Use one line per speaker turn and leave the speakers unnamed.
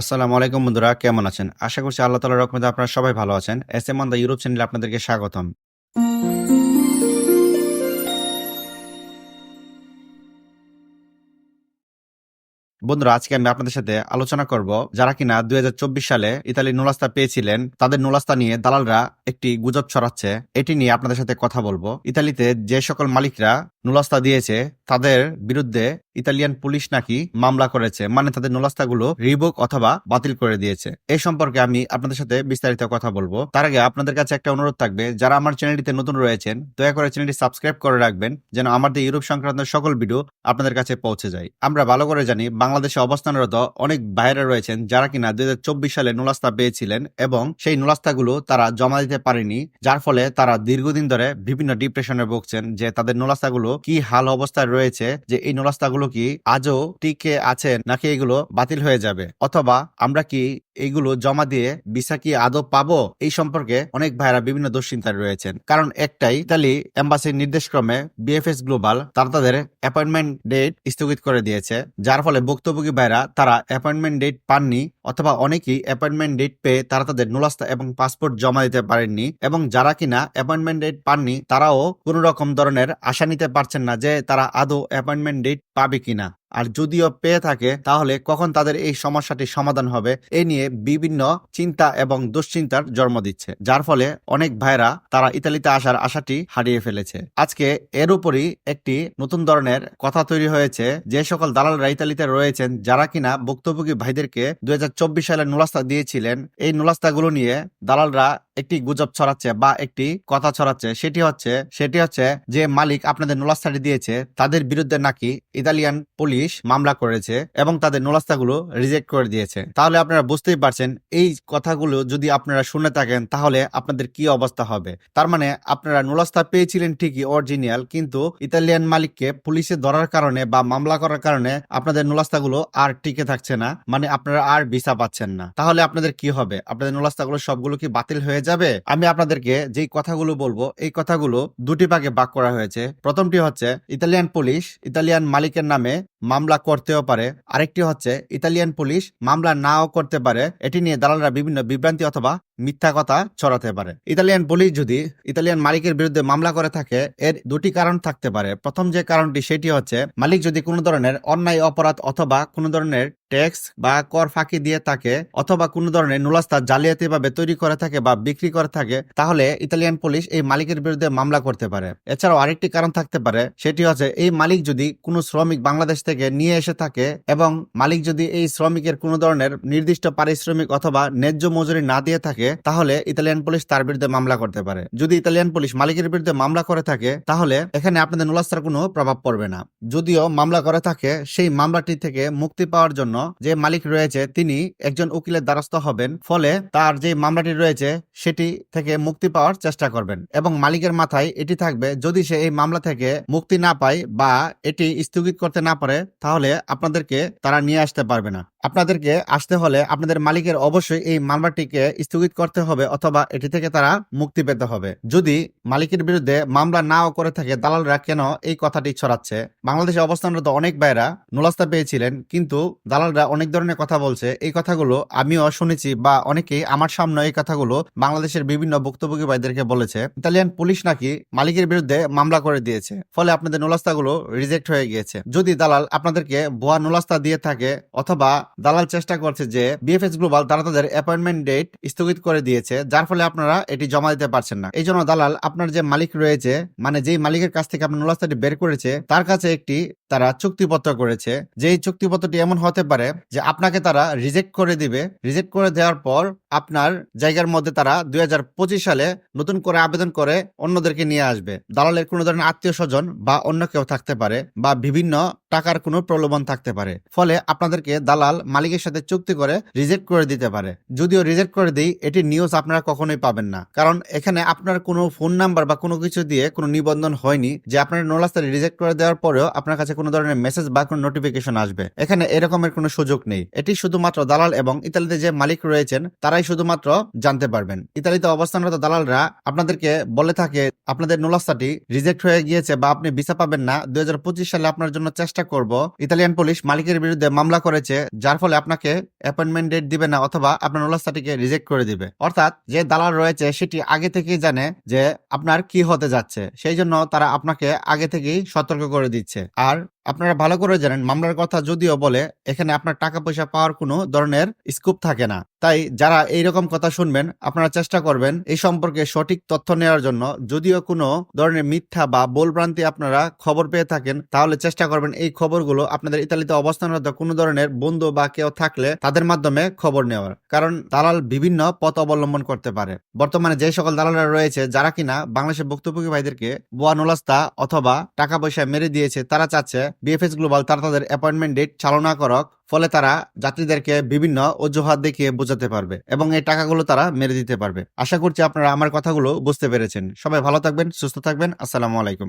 আসসালামু আলাইকুম বন্ধুরা, কেমন আছেন? আশা করছি আল্লাহ তালার রকমতে আপনারা সবাই ভালো আছেন। এস এম দা ইউরোপ চ্যানেলে আপনাদেরকে স্বাগতম। বন্ধুরা, আজকে আমি আপনাদের সাথে আলোচনা করব যারা কিনা দুই হাজার চব্বিশ সালে ইতালির নুলাস্তা পেয়েছিলেন, তাদের নুলাস্তা নিয়ে দালালরা একটি গুজব ছড়াচ্ছে, এটি নিয়ে আপনাদের সাথে কথা বলব। ইতালিতে যে সকল মালিকরা নুলাস্তা দিয়েছে। তাদের বিরুদ্ধে ইতালিয়ান পুলিশ নাকি মামলা করেছে মানে তাদের নুলাস্তাগুলো রিবুক অথবা বাতিল করে দিয়েছে। এই সম্পর্কে আমি আপনাদের সাথে বিস্তারিত কথা বলব। তার আগে আপনাদের কাছে একটা অনুরোধ থাকবে, যারা আমার চ্যানেলটিতে নতুন রয়েছেন, দয়া করে চ্যানেলটি সাবস্ক্রাইব করে রাখবেন, যেন আমাদের ইউরোপ সংক্রান্ত সকল ভিডিও আপনাদের কাছে পৌঁছে যায়। আমরা ভালো করে জানি, বাংলাদেশে অবস্থানরত অনেক বাইরে রয়েছেন যারা কিনা দুই হাজার চব্বিশ সালে নুলাস্তা পেয়েছিলেন এবং সেই নুলাস্তাগুলো তারা জমা দিতে পারেনি, যার ফলে তারা দীর্ঘদিন ধরে বিভিন্ন ডিপ্রেশনে ভুগছেন যে তাদের নুলাস্তাগুলো কি হাল অবস্থায় রয়েছে যে এই নুলাস্তাগুলো কি আজও টিকে আছে নাকি এগুলো বাতিল হয়ে যাবে? অথবা আমরা কি এইগুলো জমা দিয়ে ভিসা কি আদৌ পাবো? এই সম্পর্কে অনেক ভাইরা বিভিন্ন দুশ্চিন্তায় রয়েছেন। কারণ একটাই, ইতালি এম্বাসির নির্দেশক্রমে বিএফএস গ্লোবাল তারা তাদের অ্যাপয়েন্টমেন্ট ডেট স্থগিত করে দিয়েছে, যার ফলে ভুক্তভোগী ভাইরা তারা অ্যাপয়েন্টমেন্ট ডেট পাননি অথবা অনেকেই অ্যাপয়েন্টমেন্ট ডেট পেয়ে তারা তাদের নুলাস্তা এবং পাসপোর্ট জমা দিতে পারেননি এবং যারা কিনা অ্যাপয়েন্টমেন্ট ডেট পাননি তারাও কোনো রকম ধরনের আশা নিতে পারছেন না যে তারা আদৌ অ্যাপয়েন্টমেন্ট ডেট পাবে কিনা। আর যদিও পেয়ে থাকে, তাহলে কখন তাদের এই সমস্যাটি সমাধান হবে, এ নিয়ে বিভিন্ন চিন্তা এবং দুশ্চিন্তার জন্ম দিচ্ছে, যার ফলে অনেক ভাইরা তারা ইতালিতে আসার আশাটি হারিয়ে ফেলেছে। আজকে এর উপরই একটি নতুন ধরনের কথা তৈরি হয়েছে, যে সকল দালালরা ইতালিতে রয়েছেন, যারা কিনা ভুক্তভোগী ভাইদেরকে দুই হাজার চব্বিশ সালে নুলাস্তা দিয়েছিলেন, এই নুলাস্তাগুলো নিয়ে দালালরা একটি গুজব ছড়াচ্ছে বা একটি কথা ছড়াচ্ছে, সেটি হচ্ছে সেটি হচ্ছে যে মালিক আপনাদের নোলাস্তাটি দিয়েছে, তাদের বিরুদ্ধে নাকি ইতালিয়ান পুলিশ মামলা করেছে এবং তাদের নোলাস্তাগুলো রিজেক্ট করে দিয়েছে। তাহলে আপনারা বুঝতেই পারছেন, এই কথাগুলো যদি আপনারা শুনে থাকেন, তাহলে আপনাদের কি অবস্থা হবে? তার মানে আপনারা নোলাস্তা পেয়েছিলেন ঠিকই অরিজিনাল, কিন্তু ইতালিয়ান মালিককে পুলিশে ধরার কারণে বা মামলা করার কারণে আপনাদের নোলাস্তাগুলো আর টিকে থাকছে না মানে আপনারা আর ভিসা পাচ্ছেন না। তাহলে আপনাদের কি হবে? আপনাদের নোলাস্তাগুলো সবগুলো কি বাতিল হয়ে যাবে, আমি আপনাদেরকে যেই কথাগুলো বলব, এই কথাগুলো দুটি ভাগে ভাগ করা হয়েছে। প্রথমটি হচ্ছে, ইতালিয়ান পুলিশ, ইতালিয়ান মালিকের নামে মামলা করতেও পারে। আরেকটি হচ্ছে, ইতালিয়ান পুলিশ মামলা নাও করতে পারে। এটি নিয়ে দালালরা বিভিন্ন বিভ্রান্তি অথবা মিথ্যা কথা ছড়াতে পারে। ইতালিয়ান পুলিশ যদি ইতালিয়ান মালিকের বিরুদ্ধে মামলা করে থাকে, এর দুটি কারণ থাকতে পারে। প্রথম যে কারণটি, সেটি হচ্ছে, মালিক যদি কোনো ধরনের অন্যায়, অপরাধ অথবা কোনো ধরনের ট্যাক্স বা কর ফাঁকি দিয়ে থাকে, অথবা কোনো ধরনের নুলাস্তা জালিয়াতি ভাবে তৈরি করে থাকে বা বিক্রি করে থাকে, তাহলে ইতালিয়ান পুলিশ এই মালিকের বিরুদ্ধে মামলা করতে পারে। এছাড়াও আরেকটি কারণ থাকতে পারে, সেটি হচ্ছে, এই মালিক যদি কোনো শ্রমিক বাংলাদেশ থেকে নিয়ে এসে থাকে এবং মালিক যদি এই শ্রমিকের কোনো ধরনের নির্দিষ্ট পারিশ্রমিক অথবা ন্যায্য মজুরি না দিয়ে থাকে তাহলে ইতালিয়ান পুলিশ তার বিরুদ্ধে মামলা করতে পারে। যদি ইতালিয়ান পুলিশ মালিকের বিরুদ্ধে মামলা করে থাকে, তাহলে এখানে আপনাদের নুলাস্তার কোনো প্রভাব পড়বে না। যদিও মামলা করে থাকে, সেই মামলাটি থেকে মুক্তি পাওয়ার জন্য যে মালিক রয়েছে, তিনি একজন উকিলের দ্বারস্থ হবেন। ফলে তার যে মামলাটি রয়েছে, সেটি থেকে মুক্তি পাওয়ার চেষ্টা করবেন। এবং মালিকের মাথায় এটি থাকবে, যদি সে এই মামলা থেকে মুক্তি না পায় বা এটি স্থগিত করতে না পারে, তাহলে আপনাদেরকে তারা নিয়ে আসতে পারবে না। আপনাদেরকে আসতে হলে আপনাদের মালিকের অবশ্যই এই মামলাটিকে স্থগিত করতে হবে অথবা এটি থেকে তারা মুক্তি পেতে হবে। যদি মালিকের বিরুদ্ধে মামলা নাও করে থাকে, দালালরা কেন এই কথাটি ছড়াচ্ছে? বাংলাদেশে অবস্থানরত অনেক ভাইরা নুলাস্তা পেয়েছিলেন, কিন্তু দালালরা অনেক ধরনের কথা বলছে। এই কথাগুলো আমিও শুনেছি বা অনেকেই আমার সামনে এই কথাগুলো বাংলাদেশের বিভিন্ন ভুক্তভোগী ভাইদেরকে বলেছে। ইতালিয়ান পুলিশ নাকি মালিকের বিরুদ্ধে মামলা করে দিয়েছে, ফলে আপনাদের নুলাস্তাগুলো রিজেক্ট হয়ে গিয়েছে। যদি দালাল আপনাদেরকে ভুয়া নুলাস্তা দিয়ে থাকে অথবা দালাল চেষ্টা করছে যে বিএফএস গ্লোবাল তারা তাদের অ্যাপয়েন্টমেন্ট ডেট স্থগিত করে দিয়েছে, যার ফলে আপনারা এটি জমা দিতে পারছেন না। এই জন্য দালাল, আপনার যে মালিক রয়েছে মানে যেই মালিকের কাছ থেকে আপনার নুলাস্তাটি বের করেছে, তার কাছে একটি তারা চুক্তিপত্র করেছে। যেই চুক্তিপত্রটি এমন হতে পারে যে আপনাকে তারা রিজেক্ট করে দিবে। রিজেক্ট করে দেওয়ার পর আপনার জায়গার মধ্যে তারা দুই সালে নতুন করে আবেদন করে অন্যদেরকে নিয়ে আসবে। দালালের কোনো ধরনের আত্মীয় স্বজন বা অন্য কেউ থাকতে পারে বা বিভিন্ন টাকার কোনো প্রলোভন থাকতে পারে। ফলে আপনাদেরকে দালাল মালিকের সাথে চুক্তি করে রিজেক্ট করে দিতে পারে। যদিও রিজেক্ট করে দিই, এটি নিউজ আপনারা কখনোই পাবেন না। কারণ এখানে আপনার কোনো ফোন নাম্বার বা কোনো কিছু দিয়ে কোনো নিবন্ধন হয়নি যে আপনার নোলাস্তা রিজেক্ট করে দেওয়ার পরেও আপনার কাছে কোনো ধরনের মেসেজ বা কোনো নোটিফিকেশন আসবে। এখানে এরকমের কোনো সুযোগ নেই। এটি শুধুমাত্র দালাল এবং ইতালিতে যে মালিক রয়েছেন, তারাই শুধুমাত্র জানতে পারবেন। ইতালিতে অবস্থানরত দালালরা আপনাদেরকে বলে থাকে, আপনাদের নুলাস্তাটি রিজেক্ট হয়ে গিয়েছে বা আপনি ভিসা পাবেন না। দুই হাজার পঁচিশ সালে আপনার জন্য চেষ্টা করব। ইতালিয়ান পুলিশ মালিকের বিরুদ্ধে মামলা করেছে, যার ফলে আপনাকে অ্যাপয়েন্টমেন্ট ডেট দিবে না অথবা আপনার নুলাস্তাটিকে রিজেক্ট করে দিবে। অর্থাৎ যে দালাল রয়েছে, সেটি আগে থেকেই জানে যে আপনার কি হতে যাচ্ছে। সেই জন্য তারা আপনাকে আগে থেকেই সতর্ক করে দিচ্ছে। আর আপনারা ভালো করে জানেন, মামলার কথা যদিও বলে, এখানে আপনার টাকা পয়সা পাওয়ার কোনো ধরনের স্কোপ থাকে না। তাই যারা এই রকম কথা শুনবেন, আপনারা চেষ্টা করবেন এই সম্পর্কে সঠিক তথ্য নেওয়ার জন্য। যদিও কোনো ধরনের মিথ্যা বা ভুলভ্রান্তি আপনারা খবর পেয়ে থাকেন, তাহলে চেষ্টা করবেন এই খবরগুলো আপনাদের ইতালিতে অবস্থানরত কোনো ধরনের বন্ধু বা কেউ থাকলে তাদের মাধ্যমে খবর নেওয়ার। কারণ দালাল বিভিন্ন পথ অবলম্বন করতে পারে। বর্তমানে যে সকল দালালরা রয়েছে, যারা কিনা বাংলাদেশের ভুক্তভোগী ভাইদেরকে বোয়া নোলাস্তা অথবা টাকা পয়সা মেরে দিয়েছে, তারা চাচ্ছে বিএফএস গ্লোবাল তারা তাদের অ্যাপয়েন্টমেন্ট ডেট চালনা করক, ফলে তারা যাত্রীদেরকে বিভিন্ন অজুহাত দেখিয়ে বোঝাতে পারবে এবং এই টাকাগুলো তারা মেরে দিতে পারবে। আশা করছি আপনারা আমার কথাগুলো বুঝতে পেরেছেন। সবাই ভালো থাকবেন, সুস্থ থাকবেন। আসসালামু আলাইকুম।